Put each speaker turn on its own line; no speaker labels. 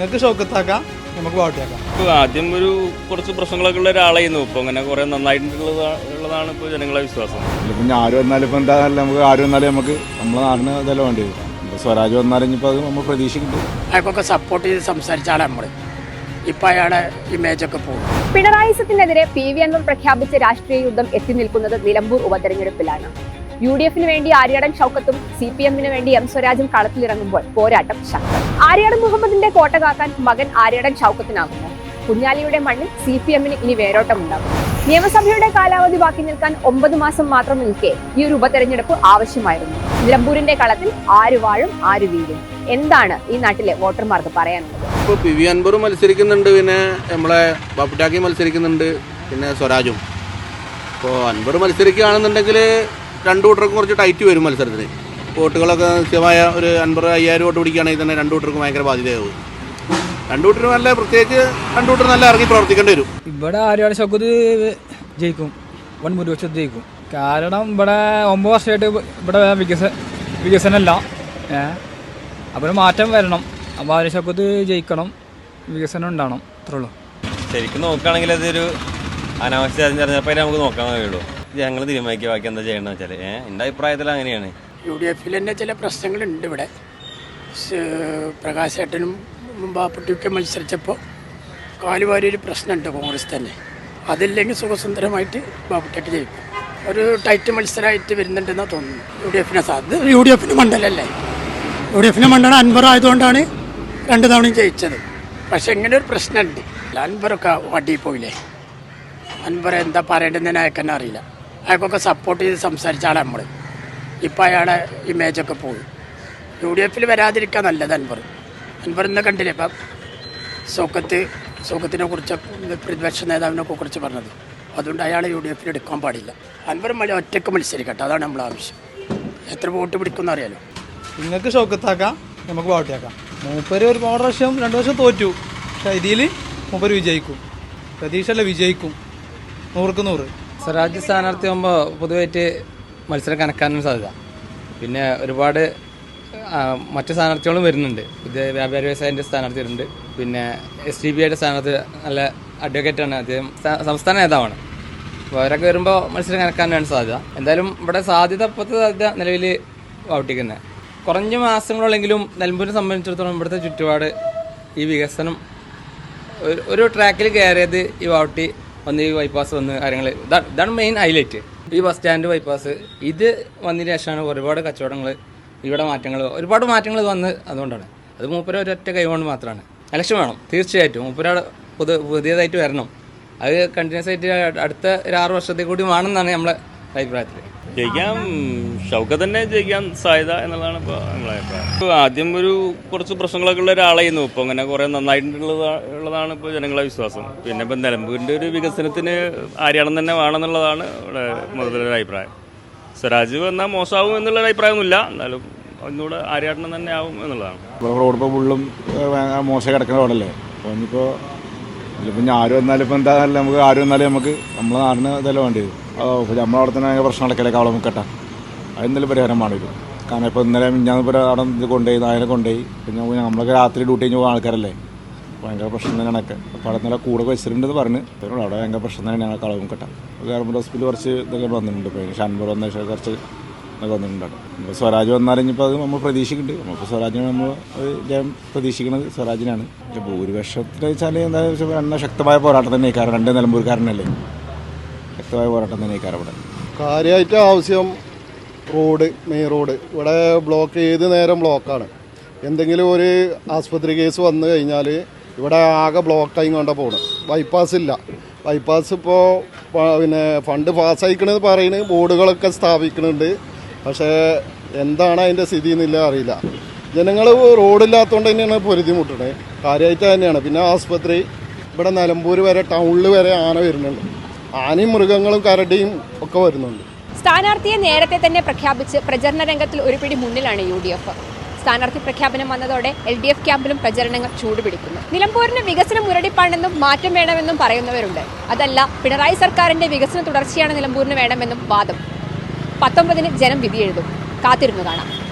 നിങ്ങൾക്ക് ഷോക്കത്താക്കാം നമുക്ക് പാട്ടിയാക്കാം
ഇപ്പൊ ആദ്യം ഒരു കുറച്ച് പ്രശ്നങ്ങളൊക്കെ ഉള്ള ഒരാളായിരുന്നു. ഇപ്പോൾ അങ്ങനെ കുറെ നന്നായിട്ടുള്ളതാണ് ഉള്ളതാണ് ഇപ്പോൾ ജനങ്ങളെ വിശ്വാസം.
പിന്നെ ഞാൻ ആര് വന്നാലും ഇപ്പം എന്താ നമുക്ക് ആര് വന്നാലും നമുക്ക് നമ്മളെ നാടിന് ഇതെല്ലാം വേണ്ടി വരും. സ്വരാജ് വന്നാലും ഇനിയിപ്പോൾ അത് നമ്മൾ പ്രതീക്ഷിക്കുന്നു.
അയാൾക്കൊക്കെ സപ്പോർട്ട് ചെയ്ത് സംസാരിച്ചാണ് നമ്മൾ ഇപ്പം അയാളെ ഇമേജൊക്കെ പോകും.
പിണറായി സത്തിനെതിരെ പി വി അൻവർ പ്രഖ്യാപിച്ച രാഷ്ട്രീയ യുദ്ധം എത്തി നിൽക്കുന്നത് നിലമ്പൂർ ഉപതെരഞ്ഞെടുപ്പിലാണ്. യു ഡി എഫിന് വേണ്ടി ആര്യാടൻ ഷൗക്കത്തും സി പി എമ്മിന് വേണ്ടി എം സ്വരാജും കളത്തിലിറങ്ങുമ്പോൾ പോരാട്ടം ശക്തം. ആര്യാടൻ മുഹമ്മദിന്റെ കോട്ട കാക്കാൻ മകൻ ആര്യാടൻ ഷൗക്കത്തിനാകുന്നു കുഞ്ഞാലിയുടെ മണ്ണിൽ സി പി എമ്മിന് ഇനി വേരോട്ടമുണ്ടാകും നിയമസഭയുടെ കാലാവധി ബാക്കി നിൽക്കാൻ ഒമ്പത് മാസം മാത്രം നിൽക്കെ ഈ ഒരു ഉപതെരഞ്ഞെടുപ്പ് ആവശ്യമായിരുന്നു. നിലമ്പൂരിന്റെ കളത്തിൽ ആര് വാഴും ആര് വീഴും? എന്താണ് ഈ നാട്ടിലെ വോട്ടർമാർക്ക് പറയാനുള്ളത്?
ഇപ്പോൾ പി വി മത്സരിക്കുന്നുണ്ട് പിന്നെ നമ്മളെ മത്സരിക്കുന്നുണ്ട് പിന്നെ സ്വരാജും. ഇപ്പോൾ അൻവർ മത്സരിക്കുകയാണെന്നുണ്ടെങ്കിൽ രണ്ടു കൂട്ടർക്കും കുറച്ച് ടൈറ്റ് വരും മത്സരത്തിന്. വോട്ടുകളൊക്കെ നിശ്ചയമായ ഒരു അൻപത് അയ്യായിരം വോട്ട് പിടിക്കുകയാണെങ്കിൽ തന്നെ രണ്ട് കൂട്ടർക്കും ഭയങ്കര ബാധ്യതയാവും. രണ്ട് കൂട്ടർ നല്ല പ്രത്യേകിച്ച് രണ്ട് കൂട്ടർ നല്ല ഇറങ്ങി പ്രവർത്തിക്കേണ്ടി വരും.
ഇവിടെ ആര്യാട് ശൗക്കത്ത് ജയിക്കും. വൺ ഭൂരിപക്ഷം ജയിക്കും. കാരണം ഇവിടെ ഒമ്പത് വർഷമായിട്ട് ഇവിടെ വികസ വികസനമല്ല. അപ്പോൾ മാറ്റം വരണം. അപ്പോൾ ആര്യ ശൗക്കത്ത് ജയിക്കണം. വികസനം ഉണ്ടാവണം. അത്രേ ഉള്ളൂ.
ശരിക്കും നോക്കുകയാണെങ്കിൽ അതൊരു അനാവശ്യ തെരഞ്ഞെടുപ്പായി നമുക്ക് നോക്കാൻ കഴിയുള്ളൂ. ഞങ്ങൾ തീരുമാനിക്കുക. ബാക്കി എന്താ ചെയ്യണമെന്ന് വെച്ചാൽ എന്റെ അഭിപ്രായത്തിൽ അങ്ങനെയാണ്.
യു ഡി എഫിൽ തന്നെ ചില പ്രശ്നങ്ങളുണ്ട് ഇവിടെ. പ്രകാശ് പ്രകാശേട്ടനും ബാപ്പുട്ടിയൊക്കെ മത്സരിച്ചപ്പോൾ കാലുവാരി ഒരു പ്രശ്നമുണ്ട് കോൺഗ്രസ് തന്നെ. അതില്ലെങ്കിൽ സുഖസുന്ദരമായിട്ട് ബാപ്പുട്ടിയൊക്കെ ജയിക്കും. ഒരു ടൈറ്റ് മത്സരമായിട്ട് വരുന്നുണ്ടെന്നാണ് തോന്നുന്നു. യു ഡി എഫിനെ സാധ്യത യു ഡി എഫിന് മണ്ഡലല്ലേ? യു ഡി എഫിന് മണ്ഡലം അൻവർ ആയതുകൊണ്ടാണ് രണ്ട് തവണയും ജയിച്ചത്. പക്ഷെ ഇങ്ങനെ ഒരു പ്രശ്നമുണ്ട്. അൻവറൊക്കെ വട്ടിയിൽ പോയില്ലേ? അൻവർ എന്താ പറയേണ്ടതെന്ന് അയക്കാൻ അറിയില്ല. അയാൾക്കൊക്കെ സപ്പോർട്ട് ചെയ്ത് സംസാരിച്ചാണ് നമ്മൾ ഇപ്പം അയാളെ ഇമേജൊക്കെ പോയി. യു ഡി എഫിൽ വരാതിരിക്കാൻ നല്ലത് അൻവർ. അൻവർ കണ്ടില്ലേ ഇപ്പം? സുഖത്ത് സുഖത്തിനെ കുറിച്ച് പ്രതിപക്ഷ നേതാവിനെ കുറിച്ച് പറഞ്ഞത്. അതുകൊണ്ട് അയാൾ യു ഡി എഫിൽ എടുക്കാൻ പാടില്ല. അൻവർ മല ഒറ്റയ്ക്ക് മത്സരിക്കട്ടെ. അതാണ് നമ്മൾ ആവശ്യം. എത്ര വോട്ട് പിടിക്കുമെന്ന് അറിയാലോ.
നിങ്ങൾക്ക് ഷൗക്കത്താക്കാം നമുക്ക് പാട്ടിയാക്കാം മൂപ്പര് ഒരു മൂന്ന് വർഷം രണ്ട് വർഷം തോറ്റു. പക്ഷേ ഇതിൽ മൂപ്പര് വിജയിക്കും. പ്രതീക്ഷയല്ല വിജയിക്കും. നൂറുക്ക് നൂറ്.
സ്വരാജ്യ സ്ഥാനാർത്ഥിയാകുമ്പോൾ പൊതുവായിട്ട് മത്സരം കണക്കാനും സാധ്യത. പിന്നെ ഒരുപാട് മറ്റു സ്ഥാനാർത്ഥികളും വരുന്നുണ്ട്. പുതിയ വ്യാപാരി വ്യവസായന്റെ സ്ഥാനാർത്ഥി വരുന്നുണ്ട്. പിന്നെ എസ് ഡി ബി ഐയുടെ സ്ഥാനാർത്ഥി നല്ല അഡ്വക്കേറ്റാണ് അദ്ദേഹം സംസ്ഥാന നേതാവാണ്. അപ്പോൾ അവരൊക്കെ വരുമ്പോൾ മത്സരം കണക്കാനാണ് സാധ്യത. എന്തായാലും ഇവിടെ സാധ്യത ഇപ്പോഴത്തെ സാധ്യത നിലവിൽ ഔട്ടിക്കുന്നത് കുറഞ്ഞ മാസങ്ങളുള്ളെങ്കിലും നെൽമ്പൂരിനെ സംബന്ധിച്ചിടത്തോളം ഇവിടുത്തെ ചുറ്റുപാട് ഈ വികസനം ഒരു- ഒരു ട്രാക്കിൽ കയറിയത് ഈ വാവട്ടി വന്ന് ഈ ബൈപ്പാസ് വന്ന് കാര്യങ്ങൾ ഇതാണ് മെയിൻ ഹൈലൈറ്റ് ഈ ബസ് സ്റ്റാൻഡ് ബൈപ്പാസ് ഇത് വന്നതിന് ശേഷമാണ് ഒരുപാട് കച്ചവടങ്ങൾ ഇവിടെ മാറ്റങ്ങൾ ഒരുപാട് മാറ്റങ്ങൾ വന്ന് അതുകൊണ്ടാണ്. അത് മൂപ്പര ഒരൊറ്റ കൈകൊണ്ട് മാത്രമാണ് ഇലക്ഷൻ വേണം തീർച്ചയായിട്ടും. മൂപ്പര പുതു പുതിയതായിട്ട് വരണം. അത് കണ്ടിന്യൂസ് ആയിട്ട് അടുത്ത ഒരു ആറ് വർഷത്തേക്ക് കൂടി വേണമെന്നാണ് നമ്മളെ അഭിപ്രായത്തിൽ
ജയിക്കാൻ ഷൗക്ക തന്നെ ജയിക്കാൻ സാധ്യത എന്നുള്ളതാണ് ഇപ്പോൾ നമ്മളെ അഭിപ്രായം. ഇപ്പൊ ആദ്യം ഒരു കുറച്ച് പ്രശ്നങ്ങളൊക്കെ ഉള്ള ഒരാളായിരുന്നു. ഇപ്പോൾ അങ്ങനെ കുറെ നന്നായിട്ടുള്ളതാണ് ഉള്ളതാണ് ഇപ്പോൾ ജനങ്ങളെ വിശ്വാസം. പിന്നെ ഇപ്പം നിലമ്പൂരിന്റെ ഒരു വികസനത്തിന് ആര്യാടം തന്നെ വേണമെന്നുള്ളതാണ് ഇവിടെ മുതലൊരു അഭിപ്രായം. സ്വരാജ് വന്നാൽ മോശമാവും എന്നുള്ള ഒരു അഭിപ്രായമൊന്നുമില്ല. എന്നാലും ഒന്നുകൂടെ ആര്യാടനം തന്നെ ആവും എന്നുള്ളതാണ്.
ഇപ്പോൾ റോഡ് ഇപ്പോൾ ഫുള്ളും മോശം കിടക്കുന്ന റോഡല്ലേ? അപ്പോൾ ഇനിയിപ്പോൾ ഇതിലിപ്പോൾ ഞാൻ ആര് വന്നാലും ഇപ്പം എന്താ നമുക്ക് ആരും വന്നാലും നമുക്ക് നമ്മളെ നാടിന് ഇതെല്ലാം വേണ്ടി അപ്പോൾ നമ്മളവിടെ തന്നെ ഭയങ്കര പ്രശ്നങ്ങളൊക്കെ കവളം മുക്കട്ട അതെന്തായാലും പരിഹാരം വേണ്ടി കാരണം ഇപ്പോൾ ഇന്നലെ ഞാൻ ഇപ്പോൾ അവിടെ ഇത് കൊണ്ടുപോയി നായനെ കൊണ്ടുപോയി. പിന്നെ നമ്മളൊക്കെ രാത്രി ഡ്യൂട്ടി കഴിഞ്ഞ് പോകുന്ന ആൾക്കാരല്ലേ? ഭയങ്കര പ്രശ്നം തന്നെയാണൊക്കെ അപ്പോൾ അവിടെ നല്ല കൂടെ വെച്ചിട്ടുണ്ടെന്ന് പറഞ്ഞ്. അവിടെ ഭയങ്കര പ്രശ്നം തന്നെയാണ് ഞങ്ങൾ കിട്ടാം ഗവൺമെന്റ് ഹോസ്പിറ്റൽ കുറച്ച് ഇതൊക്കെ വന്നിട്ടുണ്ട്. ഇപ്പോൾ ഷാൻപൂർ വന്ന ശേഷം കുറച്ച് ഇതൊക്കെ വന്നിട്ടുണ്ട് ഇപ്പോൾ സ്വരാജ് വന്നാലും ഇനിയിപ്പോൾ അത് നമ്മൾ പ്രതീക്ഷിക്കുന്നുണ്ട്. നമുക്ക് സ്വരാജിനെ നമ്മൾ ജയം പ്രതീക്ഷിക്കുന്നത് സ്വരാജിനാണ്. പക്ഷേ ഭൂരിപക്ഷത്തിൽ വെച്ചാൽ എന്താ വെച്ചാൽ എണ്ണ ശക്തമായ പോരാട്ടം തന്നെ കാരണം രണ്ട് നിലമ്പൂർക്കാരനല്ലേ. ശക്തമായ പോരാട്ടം തന്നെ കരവിടെ
കാര്യമായിട്ട് ആവശ്യം റോഡ് മെയിൻ റോഡ്. ഇവിടെ ബ്ലോക്ക് ഏത് നേരം ബ്ലോക്കാണ് എന്തെങ്കിലും ഒരു ആസ്പത്രി കേസ് വന്നു കഴിഞ്ഞാൽ ഇവിടെ ആകെ ബ്ലോക്കായി കൊണ്ട പോകണം ബൈപ്പാസ് ഇല്ല. ബൈപ്പാസ് ഇപ്പോൾ പിന്നെ ഫണ്ട് പാസ്സായിക്കണമെന്ന് പറയുന്നത് ബോർഡുകളൊക്കെ സ്ഥാപിക്കുന്നുണ്ട് പക്ഷേ എന്താണ് അതിന്റെ സ്ഥിതി എന്നില്ല അറിയില്ല. ജനങ്ങൾ റോഡില്ലാത്തതുകൊണ്ട് തന്നെയാണ് പൊരുതിമുട്ടണത്. കാര്യമായിട്ട് തന്നെയാണ്. പിന്നെ ആസ്പത്രി ഇവിടെ നിലമ്പൂർ വരെ ടൗണിൽ വരെ ആന വരുന്നുണ്ട്. ആനയും മൃഗങ്ങളും കരടിയും ഒക്കെ വരുന്നുണ്ട്.
സ്ഥാനാർത്ഥിയെ നേരത്തെ തന്നെ പ്രഖ്യാപിച്ച് പ്രചരണ രംഗത്തിൽ ഒരു പിടി മുന്നിലാണ് യു ഡി എഫ്. സ്ഥാനാർത്ഥി പ്രഖ്യാപനം വന്നതോടെ എൽ ഡി എഫ് ക്യാമ്പിലും പ്രചരണങ്ങൾ ചൂടുപിടിക്കുന്നു. നിലമ്പൂരിന് വികസനം മുരടിപ്പാണെന്നും മാറ്റം വേണമെന്നും പറയുന്നവരുണ്ട്. അതല്ല പിണറായി സർക്കാരിന്റെ വികസന തുടർച്ചയാണ് നിലമ്പൂരിന് വേണമെന്നും വാദം. പത്തൊമ്പതിന് ജനം വിധിയെഴുതും. കാത്തിരുന്നു കാണാം.